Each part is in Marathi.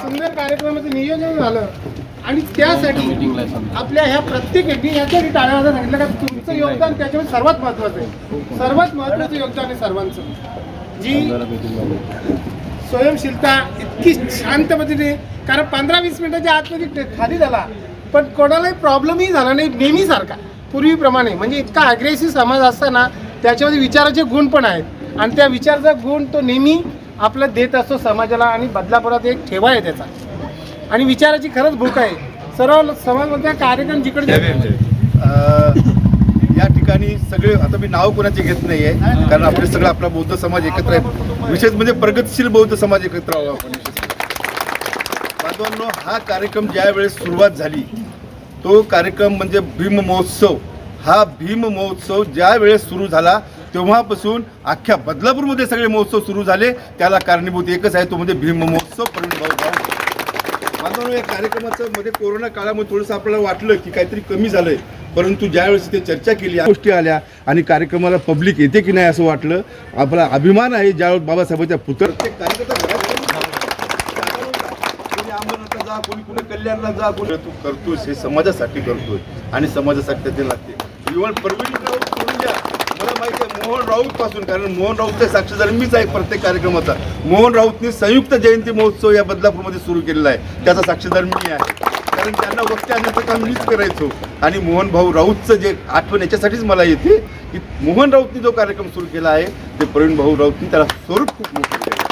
सुंदर कार्यक्रमाचं नियोजन झालं. आणि त्यासाठी आपल्या ह्या प्रत्येक व्यक्ती ह्याच्यासाठी टाळ्यावाजा सांगितलं का तुमचं योगदान त्याच्यामध्ये सर्वात महत्वाचं आहे. सर्वात महत्वाचं योगदान आहे सर्वांचं. जी स्वयंशीलता इतकी शांत पद्धतीने कारण पंधरा वीस मिनिटाच्या आतमध्ये खाली झाला पण कोणालाही प्रॉब्लेमही झाला नाही नेहमीसारखा. पूर्वीप्रमाणे म्हणजे इतका अग्रेसिव्ह समाज असताना त्याच्यामध्ये विचाराचे गुण पण आहेत. आणि त्या विचाराचा गुण तो नेहमी आपला देत असतो समाजाला आणि बदलापुरात एक ठेवा आहे त्याचा. आणि विचाराची खरंच भूक आहे. सर्व समाजमध्ये कार्यक्रम जिकडे या ठिकाणी. सगळे आता मी नाव कोणाचे घेत नाही आहे कारण आपले सगळं आपला बौद्ध समाज एकत्र आहे विशेष म्हणजे प्रगतशील बौद्ध समाज एकत्र आहो आपण बांधवांनो हा कार्यक्रम ज्या वेळेस सुरुवात झाली तो कार्यक्रम म्हणजे भीम महोत्सव. हा भीम महोत्सव ज्या वेळेस सुरू झाला तेव्हापासून अख्ख्या बदलापूरमध्ये सगळे महोत्सव सुरू झाले. त्याला कारणीभूत एकच आहे तो म्हणजे भीम महोत्सव. प्रवीण भाऊ माझं या कार्यक्रमाचं मध्ये कोरोना काळामध्ये थोडंसं आपल्याला वाटलं की काहीतरी कमी झालंय. परंतु ज्यावेळेस ते चर्चा केली गोष्टी आल्या आणि कार्यक्रमाला पब्लिक येते की नाही असं वाटलं आपला अभिमान आहे ज्यावेळेस बाबासाहेबांच्या पुतळ प्रत्येक कार्यकर्ता अंबरनाथला जा कोणी कुठे कल्याणला जा कोणी तू करतोस हे समाजासाठी करतोय आणि समाजासाठी ते लागते. इव्हन परमिशन करून द्या मला माहिती आहे मोहन राऊत पासून कारण मोहन राऊतचे साक्षीदार मीच आहे प्रत्येक कार्यक्रमाचा. मोहन राऊतनी संयुक्त जयंती महोत्सव या बदलापूरमध्ये सुरू केलेला आहे. त्याचा साक्षीदार मी आहे. कारण त्यांना वक्ते आणण्याचं काम मीच करायचो. आणि मोहन भाऊ राऊतचं जे आठवण याच्यासाठीच मला येते की मोहन राऊतनी जो कार्यक्रम सुरू केला आहे ते प्रवीण भाऊ राऊतनी त्याला स्वरूप खूप मोठं केलं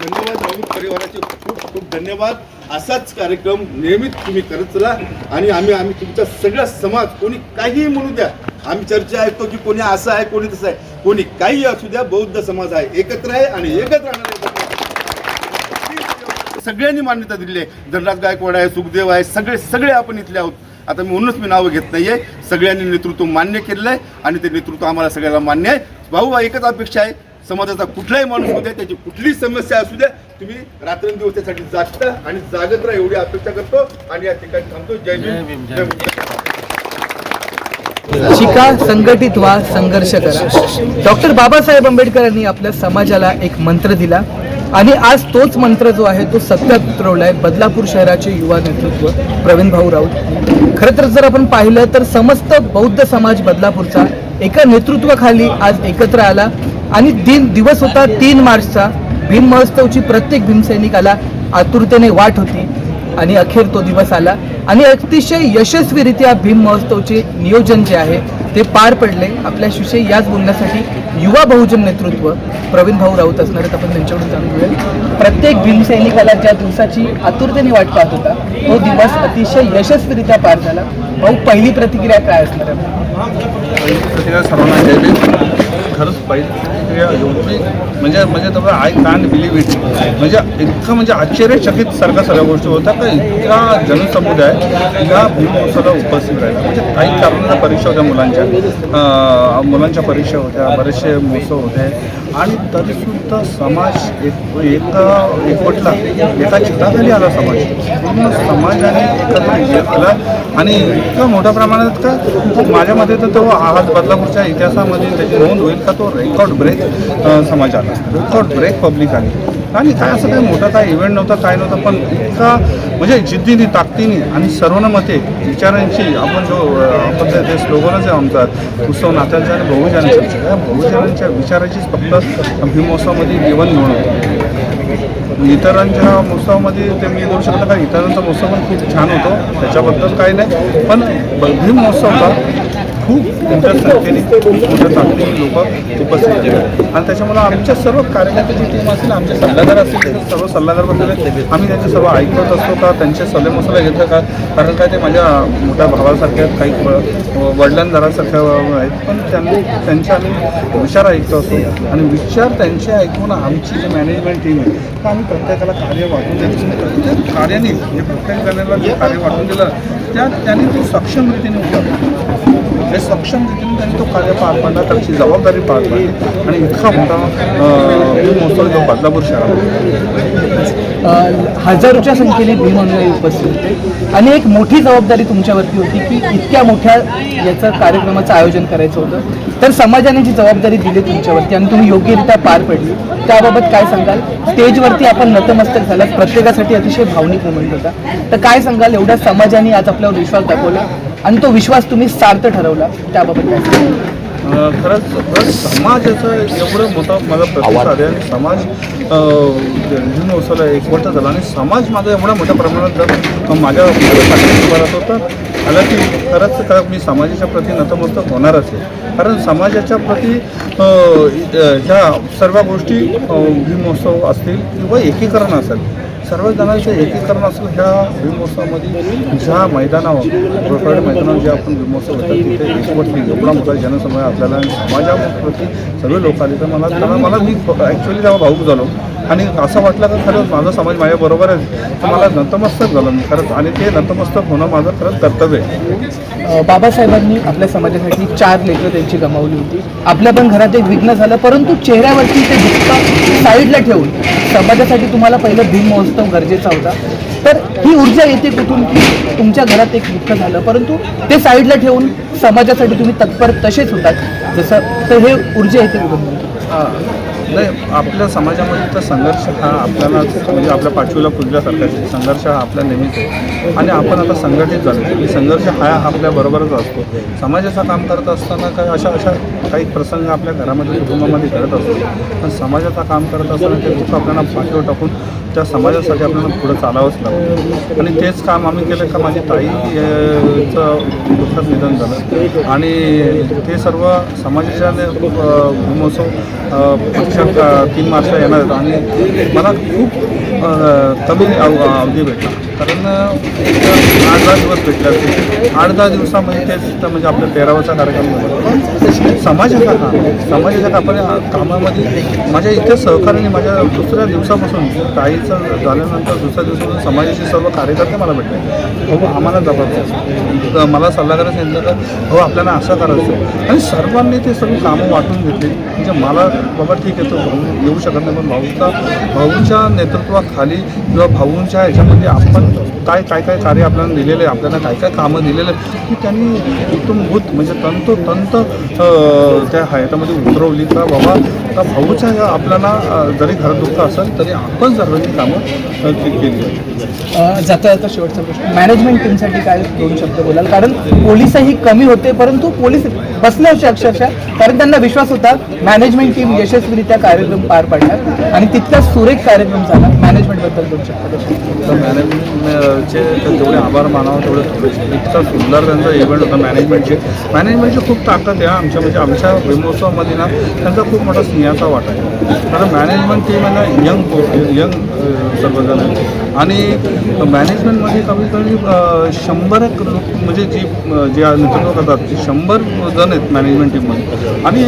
धन्यवाद राऊत परिवाराचे खूप खूप धन्यवाद. असाच कार्यक्रम नियमित तुम्ही करत चला. आणि आम्ही आम्ही तुमचा सगळा समाज कोणी काहीही म्हणू द्या आम्ही चर्चा ऐकतो की कोणी असं आहे कोणी तसं आहे. कोणी काही असू द्या बौद्ध समाज आहे. एकत्र आहे आणि एकत्र राहणार सगळ्यांनी मान्यता दिली आहे. धनराज गायकवाड आहे सुखदेव आहे सगळे सगळे आपण इथले आहोत. आता म्हणूनच मी नावं घेत नाहीये. सगळ्यांनी नेतृत्व मान्य केलेलं आहे आणि ते नेतृत्व आम्हाला सगळ्याला मान्य आहे. भाऊ एकच अपेक्षा आहे. समाजाचा कुठलाही माणूस होऊ द्या त्याची कुठली समस्या असू द्या तुम्ही रात्रंदिवस त्यासाठी जागता आणि जागत राहा एवढी अपेक्षा करतो. आणि या ठिकाणी थांबतो. जय भीम. जय शिका संघटित व्हा संघर्ष करा. डॉक्टर बाबासाहेब आंबेडकरांनी आपल्या समाजाला एक मंत्र दिला आणि आज तोच मंत्र जो आहे तो सत्यात उतरवलाय बदलापूर शहराचे युवा नेतृत्व प्रवीण भाऊ राऊत. खरं तर जर आपण पाहिलं तर समस्त बौद्ध समाज बदलापूरचा एका नेतृत्वाखाली आज एकत्र आला आणि दिन दिवस होता तीन मार्चचा. भीम महोत्सवची प्रत्येक भीमसैनिकाला आतुरतेने वाट होती आणि अखेर तो दिवस आला. आणि अतिशय यशस्वीरित्या भीम महोत्सवचे नियोजन जे आहे ते पार पडले. आपल्याविषयी याच बोलण्यासाठी युवा बहुजन नेतृत्व प्रवीण भाऊ राऊत असणार आहेत. आपण त्यांच्याकडून जाणून घेऊया. प्रत्येक भीमसैनिकाला ज्या दिवसाची आतुरतेने वाट पाहत होता तो दिवस अतिशय यशस्वीरित्या पार झाला. भाऊ पहिली प्रतिक्रिया काय असणार आहे? सर्वांना खरंच पहिली प्रतिक्रिया एवढी म्हणजे म्हणजे तुम्हाला आय कान बिलीव्ह इट. म्हणजे इतकं म्हणजे आश्चर्यचकित सारख्या सगळ्या गोष्टी होत्या का इतका जनसमुदाय या भीमोत्सवाला उपस्थित राहिला. म्हणजे काही कारणांना परीक्षा होत्या मुलांच्या. मुलांच्या परीक्षा होत्या बरेचसे महोत्सव होते. आणि तरीसुद्धा समाज एक एका एकवटला एका छताखाली आला समाज. पूर्ण समाजाने एकत्र आला आणि इतकं मोठ्या प्रमाणात का माझ्या मते तर तो आज बदलापूरच्या इतिहासामध्ये त्याची नोंद होईल का तो रेकॉर्ड ब्रेक समाज आला. रेकॉर्ड ब्रेक पब्लिक आली. आणि काय असं काही मोठा काय इव्हेंट नव्हता काय नव्हतं पण इतका म्हणजे जिद्दीने ताकदीने आणि सर्वांमते विचारांची आपण जो आपण ते- स्लोगनच आहे आमचा उत्सव नात्यांचा आणि बहुजनांचा त्या बहुजनांच्या विचाराचीच फक्त भीमोत्सवामध्ये जीवन म्हणून. इतरांच्या महोत्सवामध्ये ते मी बोलू शकतो का इतरांचा महोत्सव पण खूप छान होतो त्याच्याबद्दल काही नाही पण ब- भीम महोत्सवला खूप मोठ्या संख्येने मोठ्या ताकदीने लोक उपस्थित आहेत आणि त्याच्यामुळे आमच्या सर्व कार्यकर्त्याची टीम असेल आमचे सल्लागार असतील ते सर्व सल्लागार बसलेले आहेत. आम्ही त्यांचे सर्व ऐकत असतो का? त्यांचे सल्ले मसाला घेतलं का? कारण काय ते माझ्या मोठ्या भावासारख्या काही व- वडिलांदारासारख्या आहेत. पण त्यांनी त्यांचे आम्ही विचार ऐकतो असतो. आणि विचार त्यांचे ऐकून आमची जी मॅनेजमेंट टीम आहे तर आम्ही प्रत्येकाला कार्य वाटून द्यायचं त्या कार्याने म्हणजे प्रत्येक जणाला जे कार्य वाटून दिलं त्या त्याने तो सक्षम रीतीने उतरतो हे सक्षम रीतीने त्यांनी तो कार्य पार पाडला त्याची जबाबदारी पार पाडली. आणि इतका मोठा महोत्सव जो बदलापूर शहरात हजारोच्या संख्येने भीम अनुयायी उपस्थित होते. आणि एक मोठी जबाबदारी तुमच्यावरती होती की इतक्या मोठ्या याचं कार्यक्रमाचं आयोजन करायचं होतं. तर समाजाने जी जबाबदारी दिली तुमच्यावरती आणि तुम्ही योग्यरित्या पार पडली त्याबाबत काय सांगाल? स्टेजवरती आपण नतमस्तक झालात प्रत्येकासाठी अतिशय भावनिक मोमेंट होता. तर काय सांगाल? एवढ्या समाजाने आज आपल्यावर विश्वास दाखवला. आणि तो विश्वास तुम्ही सार्थ ठरवला त्याबाबत काय खरंच खरंच समाजाचं एवढं मोठं माझा प्रतिसाद आहे आणि समाज अं, वसायला एकवट झाला आणि समाज माझा एवढा मोठ्या प्रमाणात जर माझ्या माझ्या होता तर आला की खरंच खरं मी समाजाच्या प्रती नतमस्तक होणारच आहे. कारण समाजाच्या प्रती ह्या सर्व गोष्टी अं, असतील किंवा एकीकरण असेल सर्व जणांचं एकीकरण असेल ह्या भीमोत्सवामध्ये ज्या मैदानावर गोरफाड मैदानावर जे आपण भीमोत्सव होता तिथे एकवटली एवढा मोठा जनसमूह आपल्याला आणि समाजाप्रती सगळे लोक आले. तर मला मला मी ॲक्च्युली तेव्हा भाऊक झालो. आणि असं वाटलं का खरंच माझा समाज माझ्याबरोबर आहे. तर मला नतमस्तक झालं मी खरंच. आणि ते नतमस्तक होणं माझं खरंच कर्तव्य आहे. अ, बाबासाहेबांनी आपल्या समाजासाठी चार लेकरं त्यांची गमावली होती. आपल्या पण घरात एक विघ्न झालं परंतु चेहऱ्यावरती ते दुःख साईडला ठेवून समाजासाठी तुम्हाला पहिलं भीम महोत्सव गरजेचा होता. तर ही ऊर्जा येते कुठून की तुमच्या घरात एक दुःख झालं परंतु ते साईडला ठेवून समाजासाठी तुम्ही तत्पर तसेच होतात. जसं तर हे ऊर्जा येते कुठून. नाही आपल्या समाजामध्ये तर संघर्ष हा आपल्याला म्हणजे आपल्या पाठीला पुजल्यासारखा संघर्ष हा आपल्या नेहमीच आहे. आणि आपण आता संघटित झालो. की संघर्ष हा आपल्या बरोबरच असतो. समाजाचं काम करत असताना काय अशा अशा काही प्रसंग आपल्या घरामध्ये कुटुंबामध्ये घडत असतो पण समाजाचं काम करत असताना ते दुःख आपल्याला पाठीवर टाकून त्या समाजासाठी आपल्याला पुढं चालावंच लागतं. आणि तेच काम आम्ही केलं का माझी ताईचं दुःखद निधन झालं. आणि ते सर्व समाजाच्या अं, भीमोत्सव पुढच्या तीन मार्चला येणार आहेत. आणि मला खूप कमी अव- अवधी भेटला. कारण आठ दहा दिवस भेटले आठ दहा दिवसामध्ये तेच म्हणजे आपल्या तेरावाचा कार्यक्रम झाला. समाजाचा हा. समाजाच्या आपण कामामध्ये माझ्या इथे सहकार्याने माझ्या दुसऱ्या दिवसापासून काहीचं झाल्यानंतर दुसऱ्या दिवसापासून समाजाचे सर्व कार्यकर्ते मला भेटले. हो आम्हाला जबाबदार तर मला सल्लागार सांगितलं का हो आपल्याला असं करायचं आणि सर्वांनी ते सर्व कामं वाटून घेतली. म्हणजे मला बाबा ठीक आहे तो भाऊ येऊ शकत नाही पण भाऊचा भाऊंच्या नेतृत्वाखाली किंवा भाऊंच्या ह्याच्यामध्ये आपण काय काय काय कार्य आपल्याला दिलेलं आहे आपल्याला काय काय कामं दिलेलं आहे की त्यांनी उत्तमभूत म्हणजे तंतोतंत तंत त्या हयातामध्ये उतरवली का बाबा? का भाऊच्या आपल्याला जरी घरात दुःख असेल तरी आपण सर्वांनी कामं केली जाता जाता शेवटचा प्रश्न. मॅनेजमेंट टीमसाठी काय दोन शब्द बोलाल? कारण पोलिसही कमी होते परंतु पोलीस बसले होते अक्षरशः कारण त्यांना विश्वास होता मॅनेजमेंट टीम यशस्वीरित्या कार्यक्रम पार पाडणार. आणि तितका सुरेख कार्यक्रम झाला. मॅनेजमेंटबद्दल दोन शब्द मॅनेजमेंटचे जेवढे आभार मानावं तेवढे इतका सुंदर त्यांचा इव्हेंट होता. मॅनेजमेंटचे मॅनेजमेंटची खूप ताकद आहे आमच्या म्हणजे आमच्या ब्रह्मोत्सवामध्ये ना त्यांचा खूप मोठा स्नेहाचा वाटा आहे. कारण मॅनेजमेंट टीम आहे ना यंग यंग सर्वजण आणि मॅनेजमेंटमध्ये कमीत कमी शंभर एक लोक म्हणजे जी जे नेतृत्व करतात ते शंभर जण आहेत मॅनेजमेंट टीममध्ये आणि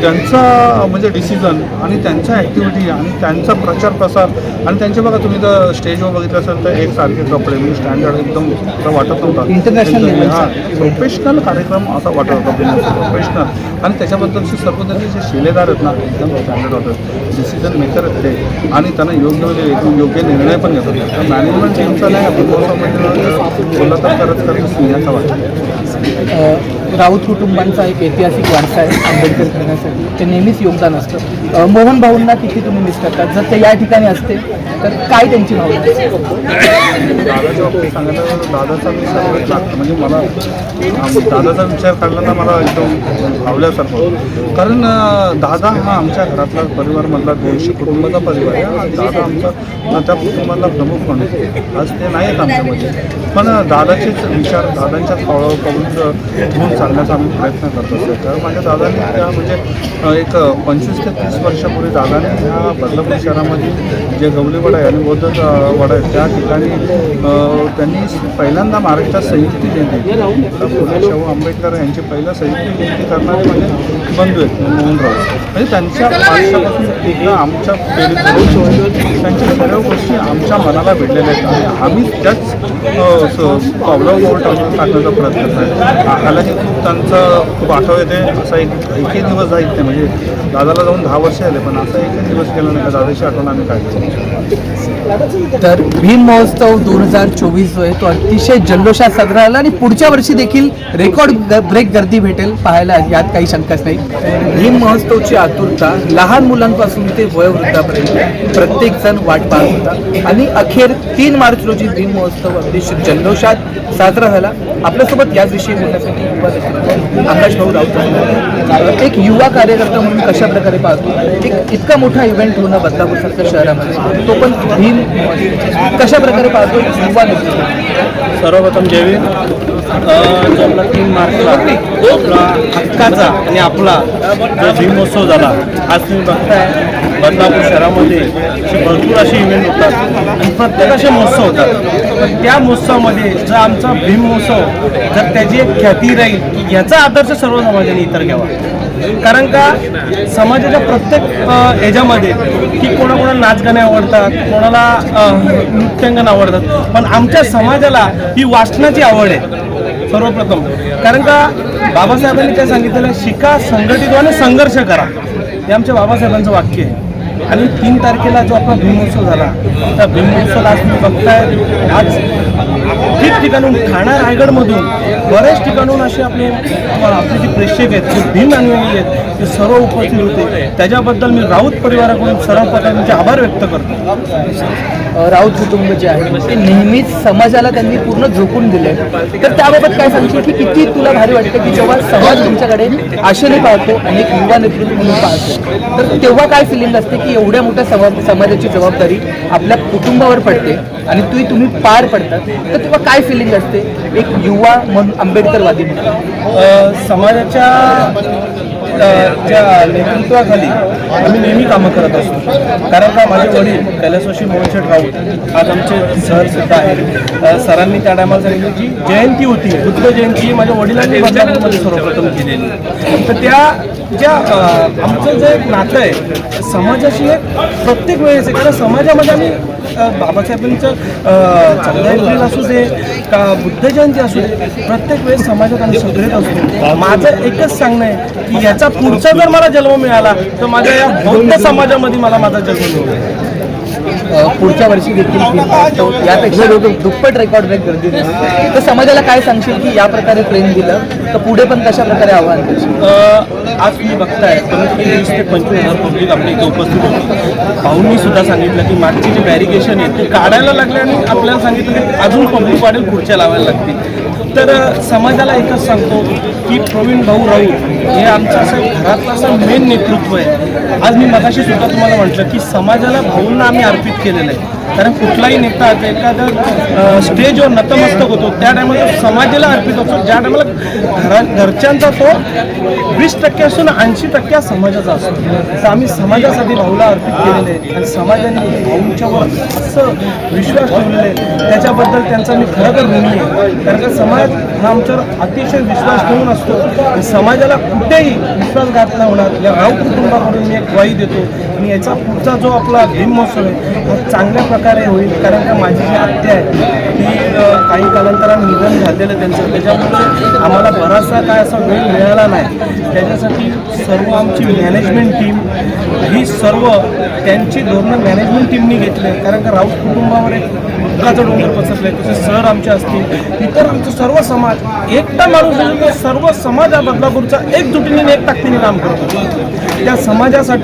त्यांचा म्हणजे डिसिजन आणि त्यांच्या ॲक्टिव्हिटी आणि त्यांचा प्रचार प्रसार आणि त्यांचे बघा तुम्ही जर स्टेजवर बघितलं असेल तर एक सारखे कपडे म्हणजे स्टँडर्ड एकदम असं वाटत नव्हता. चा. हां प्रोफेशनल कार्यक्रम असा वाटत होता प्रोफेशनल आणि त्याच्याबद्दलचे सर्व त्यांचे जे शिलेदार आहेत ना एकदम स्टँडर्ड होतं. डिसिजन मेकर आहेत ते. आणि त्यांना योग्य वेळी योग्य निर्णय पण घेतो तर मॅनेजमेंट टीमचा नाही आपण बोलला तर खरंच खरंच याचा वाटतं राऊत कुटुंबांचा एक ऐतिहासिक वारसा आहे आंबेडकर करण्यासाठी. ते नेहमीच योगदान असतं. मोहन भाऊंना किती तुम्ही मिस करतात? जर ते या ठिकाणी असते तर काय त्यांची भावना दादाच्या सांगायला तर दादाचा विचार लागतो म्हणजे मला दादाचा विचार काढला ना मला एकदम भावल्यासारखं कारण दादा हा आमच्या घरातला परिवारमधला दोनशे कुटुंबाचा परिवार आहे आणि दादा आमचा त्या कुटुंबाला प्रमुख पण आहे. आज ते नाही आहेत आमच्यामध्ये. पण दादाचेच विचार दादांच्या पावलावर पाऊल सांगण्याचा चालण्याचा आम्ही प्रयत्न करत असतो. तर माझ्या दादाने त्या म्हणजे एक पंचवीस ते तीस वर्षापूर्वी दादाने ह्या बदलापूर शहरामध्ये जे गवलीवाडा आहे आणि बौद्ध अं, वाडा आहे त्या ठिकाणी त्यांनी पहिल्यांदा महाराष्ट्रात संयुक्ती जयंती तर फुले शाहू आंबेडकर यांची पहिला संयुक्त जयंती करणारे म्हणजे बंधू आहेत मोहनराव. म्हणजे त्यांच्या आयुष्यापासून एकदा आमच्या त्यांच्या सर्व गोष्टी आमच्या मनाला भेटलेल्या आहेत. आणि आम्ही त्याच प्रॉब्लम पावलावर टाकण्याचा प्रयत्न करतो हालाकी खूप त्यांचं खूप आठव येते. असा एक एकही दिवस जाईल ते. म्हणजे दादाला जाऊन दहा वर्ष आले पण असा एकही दिवस गेला नाही का? दादाची आठवण आम्ही काढली तर भीम महोत्सव दोन हजार चोवीस जो आहे तो अतिशय जल्लोषात साजरा झाला आणि पुढच्या वर्षी देखील रेकॉर्ड ब्रेक गर्दी भेटेल पाहायला यात काही शंकाच नाही. भीम महोत्सवची आतुरता लहान मुलांपासून ते वयोवृद्धापर्यंत प्रत्येक जण वाट पाहत होता. आणि अखेर तीन मार्च रोजी भीम महोत्सव अतिशय जल्लोषात साजरा झाला. आपल्यासोबत याच विषयी बोलण्यासाठी युवा आकाश भाऊ राऊत. एक युवा कार्यकर्ता म्हणून कशा प्रकारे पाहतो? एक इतका मोठा इव्हेंट होणं बदलापूरसारख्या शहरामध्ये तो पण भीम कशा प्रकारे पाहतो संवाद युवा सर्वप्रथम जयवीर जो आपला तीन मार्चला जो आपला हक्काचा आणि आपला जो भीमोत्सव झाला आज तुम्ही बघताय. बदलापूर शहरामध्ये भरपूर असे इव्हेंट होतात आणि प्रत्येक असे महोत्सव होतात. त्या महोत्सवामध्ये जर आमचा भीम महोत्सव जर त्याची एक ख्याती राहील की याचा आदर्श सर्व समाजाने इतर घ्यावा. कारण का समाजाच्या प्रत्येक याच्यामध्ये की कोणाकोणाला नाचगाणे आवडतात कोणाला नृत्यांगण आवडतात. पण आमच्या समाजाला ही वाचनाची आवड आहे सर्वप्रथम. कारण का बाबासाहेबांनी काय सांगितलेलं शिका संघटित आणि संघर्ष करा. हे आमच्या बाबासाहेबांचं वाक्य आहे. आणि तीन तारखेला जो आपला भीमोत्सव झाला त्या भीमोत्सवाला आज तुम्ही बघताय. आज ठिकठिकाणून ठाणा रायगडमधून बऱ्याच ठिकाणून असे आपले आपले जे प्रेक्षक आहेत जे भिन्न अनुयायी आहेत ते सर्व उपस्थित होते. त्याच्याबद्दल मी राऊत परिवाराकडून सर्व प्रकारांचे म्हणजे आभार व्यक्त करतो. राऊत कुटुंब जे आहे ते नेहमीच समाजाला त्यांनी पूर्ण झोकून दिले तर त्याबाबत काय सांगशील की किती तुला भारी वाटतं की जेव्हा समाज तुमच्याकडे आशेने पाहतो आणि एक युवा नेतृत्व म्हणून पाहतो? तर तेव्हा काय फिलिंग असते की एवढ्या मोठ्या समाजाची जबाबदारी आपल्या कुटुंबावर पडते? आणि ती तुम्ही पार पडतात. तर तेव्हा काय फिलिंग असते? एक युवा म्हणून आंबेडकरवादी म्हणून समाजाच्या ज्या नेतृत्वाखाली आम्ही नेहमी कामं करत असतो. कारण का माझे वडील कैलासवाशी मोहनशेठ राऊत आज आमचे सर सुद्धा आहेत. सरांनी त्या टायमाला सांगितलं जी जयंती होती बुद्ध जयंती माझ्या वडिलांनी बदलापूरमध्ये सर्वप्रथम केलेली. तर त्या ज्या आमचं जे एक नातं आहे समाजाशी एक प्रत्येक वेळेस आहे. कारण समाजामध्ये आम्ही बाबासाहेबांचं अ, असू दे का बुद्ध जयंती असू दे प्रत्येक वेळेस समाजात आम्ही सुधरत असतो माझं एकच सांगणं आहे की याचा पुढचा जर मला जन्म मिळाला तर माझ्या या बौद्ध समाजामध्ये मला माझा पुढच्या वर्षी देखील यापेक्षा दुप्पट रेकॉर्ड ब्रेक गर्दी तर समाजाला काय सांगशील की या प्रकारे प्रेम दिलं? तर पुढे पण कशा प्रकारे आव्हान आज तुम्ही बघताय कमीत कमी वीस ते पंचवीस हजार पब्लिक आपल्या इथे उपस्थित होती. भाऊंनी सुद्धा सांगितलं की मागची जे बॅरिकेशन आहे ते काढायला लागले आणि आपल्याला सांगितलं की अजून पब्लिक वाढेल खुर्च्या लावायला लागतील. तर समाजाला एकच सांगतो की प्रवीण भाऊ राऊत हे आमचं असं घरातलं असं मेन नेतृत्व आहे. आज मी मगाशी सुद्धा तुम्हाला म्हटलं की समाजाला भाऊंना आम्ही अर्पित केलेलं आहे. कारण कुठलाही नेता आता एखादा स्टेजवर नतमस्तक होतो त्या टायमाला समाजाला अर्पित होतो. ज्या टायमाला घरा घरच्यांचा तो वीस टक्के असून ऐंशी टक्के समाजाचा असतो. तर आम्ही समाजासाठी भाऊला अर्पित केलेले आहे. आणि समाजाने भाऊंच्यावर असं विश्वास ठेवलेला आहे. त्याच्याबद्दल त्यांचा मी खरं तर ऋणी आहे. कारण का समाज हा आमच्यावर अतिशय विश्वास ठेवून असतो. समाजाला कुठेही विश्वासघात नाही होणार. या राऊत कुटुंबाकडून मी एक ग्वाही देतो. आणि याचा पुढचा जो आपला भीम महोत्सव आहे चांगल्या प्रकारे होईल कारण का माझी जी आत्या आहे ती काही कालांतरानं निधन झालेलं त्यांचं. त्याच्यामुळे आम्हाला बराचसा काय असा वेळ मिळाला नाही. त्याच्यासाठी सर्व आमची मॅनेजमेंट टीम ही सर्व त्यांची धोरणं मॅनेजमेंट टीमनी घेतले. कारण का राऊत कुटुंबावर एक दुःखाचं डोंगर पसरले तसे सर आमचे असतील इतर आमचं सर्व समाज एकटा माणूस म्हणजे सर्व समाज हा बदलापूरचा एकजुटीने एक ताकदीने काम करतो. त्या समाजासाठी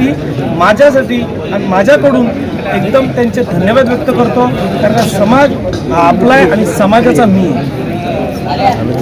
माझ्यासाठी आणि माझ्याकडून एकदम त्यांचे धन्यवाद व्यक्त करतो. कारण समाज हा आपला आहे आणि समाजाचा मी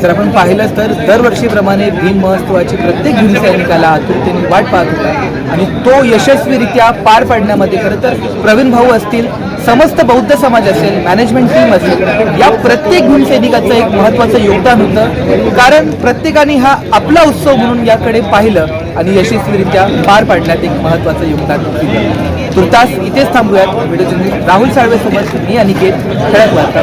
जर आपण पाहिलं तर दरवर्षीप्रमाणे भीम महोत्सवाची प्रत्येक भीम सैनिकाला आतुरतेने वाट पाहत होता. आणि तो यशस्वीरित्या पार पाडण्यामध्ये खरं तर प्रवीण भाऊ असतील समस्त बौद्ध समाज असेल मॅनेजमेंट टीम असेल या प्रत्येक भीमसैनिकाचं एक महत्त्वाचं योगदान होतं. कारण प्रत्येकाने हा आपला उत्सव म्हणून याकडे पाहिलं. आणि यशस्वीरित्या पार पाडण्यात एक महत्त्वाचं योगदान दिलं तुर्तास इथेच थांबूयात. व्हिडिओ राहुल साळवेसोबत मी अनिकेत ठळक वार्ता